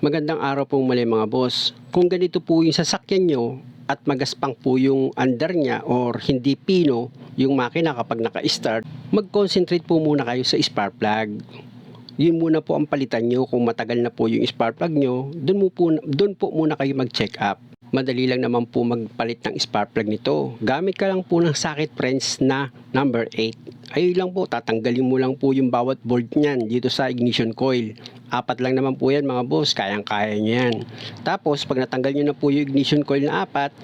Magandang araw pong muli mga boss. Kung ganito po yung sasakyan nyo at magaspang po yung under niya or hindi pino yung makina kapag naka-start, mag-concentrate po muna kayo sa spark plug. Yun muna po ang palitan nyo kung matagal na po yung spark plug nyo, dun, mo po, dun po muna kayo mag-check up. Madali lang naman po magpalit ng spark plug nito. Gamit ka lang po ng socket wrench na number 8. Ayun lang po, tatanggalin mo lang po yung bawat bolt niyan dito sa ignition coil. Apat lang naman po yan mga boss, kayang-kaya nyo yan. Tapos, pag natanggal nyo na po yung ignition coil na apat,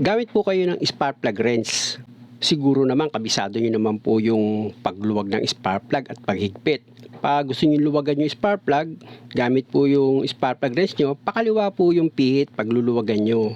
gamit po kayo ng spark plug wrench. Siguro naman, kabisado nyo naman po yung pagluwag ng spark plug at paghigpit. Pag gusto nyo luwagan yung spark plug, gamit po yung spark plug wrench nyo, pakaliwa po yung pihit pagluluwagan nyo.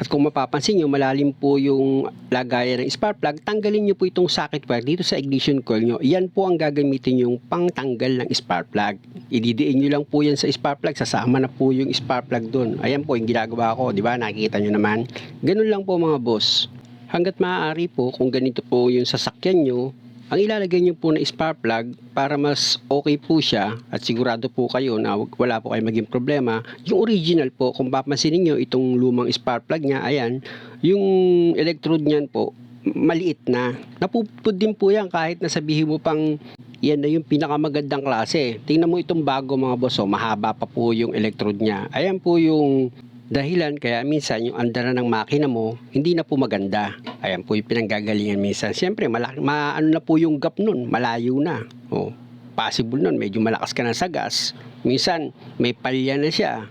At kung mapapansin nyo, malalim po yung lagayan ng spark plug, tanggalin nyo po itong socket wire dito sa ignition coil nyo. Yan po ang gagamitin yung pangtanggal ng spark plug. Ididiin nyo lang po yan sa spark plug, sasama na po yung spark plug dun. Ayan po yung ginagawa ko, di ba? Nakikita nyo naman. Ganun lang po mga boss. Hanggat maaari po, kung ganito po yung sasakyan nyo, ang ilalagay nyo po na spark plug para mas okay po siya at sigurado po kayo na wala po kayo maging problema. Yung original po, kung papansin niyo itong lumang spark plug niya, ayan, yung electrode niyan po, maliit na. Napupud din po yan kahit nasabihin mo pang yan na yung pinakamagandang klase. Tingnan mo itong bago mga boss, oh, mahaba pa po yung electrode niya. Ayan po yung dahilan kaya minsan yung andara ng makina mo hindi na po maganda. Ayan po yung pinanggagalingan minsan. Siyempre, malaki, ma, ano na po yung gap nun, malayo na. Oh, possible nun, medyo malakas ka na sa gas. Minsan, may palya na siya.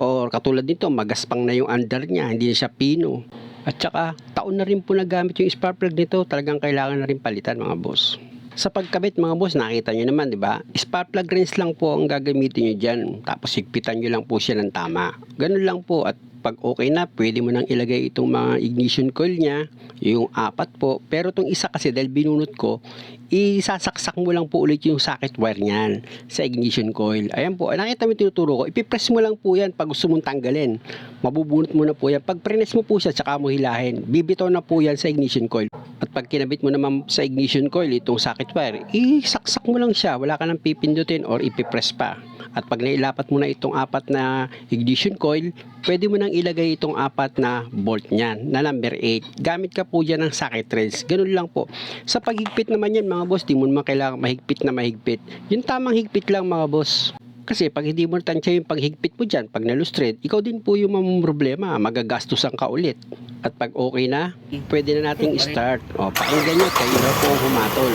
Or katulad nito, magaspang na yung under niya, hindi na siya pino. At saka, taon na rin po nagamit yung spark plug nito, talagang kailangan na rin palitan mga boss. Sa pagkabit mga boss, nakita nyo naman, di ba? Spark plug rinse lang po ang gagamitin nyo dyan. Tapos higpitan nyo lang po siya ng tama. Ganun lang po. At pag okay na, pwede mo nang ilagay itong mga ignition coil niya, yung apat po. Pero itong isa kasi, dahil binunot ko, isasaksak mo lang po ulit yung socket wire niyan sa ignition coil. Ayan po, nakita mo tinuturo ko, ipipress mo lang po yan pag gusto mong tanggalin. Mabubunot mo na po yan. Pag press mo po siya, tsaka mo hilahin. Bibitaw na po yan sa ignition coil. At pag kinabit mo naman sa ignition coil, itong socket wire, isaksak mo lang siya. Wala ka nang pipindutin or ipipress pa. At pag nailapat mo na itong apat na ignition coil, pwede mo nang ilagay itong apat na bolt niyan na number 8. Gamit ka po dyan ng socket wrench. Ganun lang po. Sa paghigpit naman yan mga boss, di mo naman kailangan mahigpit na mahigpit. Yung tamang higpit lang mga boss. Kasi pag hindi mo tansya yung paghigpit mo dyan, pag nalustrate, ikaw din po yung mamang problema, magagastusan ka ulit. At pag okay na, pwede na nating start. O, pakinggan nyo, kayo na po humatol.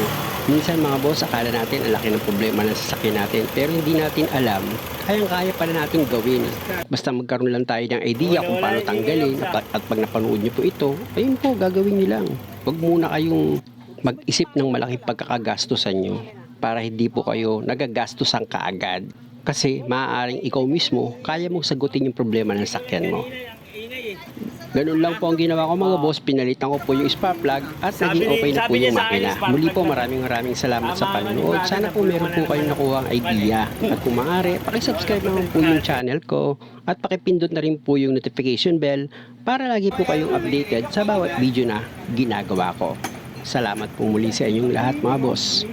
Minsan mga boss, akala natin ang laki ng problema ng sasakyan natin, pero hindi natin alam, kayang-kaya pala natin gawin. Basta magkaroon lang tayo ng idea kung paano tanggalin, at, at pag napanood nyo po ito, ayun po, gagawin nyo lang. Huwag muna kayong mag-isip ng malaking pagkakagastusan nyo para hindi po kayo nagagastusan kaagad. Kasi maaaring ikaw mismo, kaya mong sagutin yung problema ng sakyan mo. Ganun lang po ang ginawa ko mga boss. Pinalitan ko po yung spark plug at naging okay na po yung makina. Muli po maraming maraming salamat sa panonood. Sana po meron po kayong nakuha ang idea. At kung maaari, pakisubscribe naman po yung channel ko at pakipindot na rin po yung notification bell para lagi po kayong updated sa bawat video na ginagawa ko. Salamat po muli sa inyong lahat mga boss.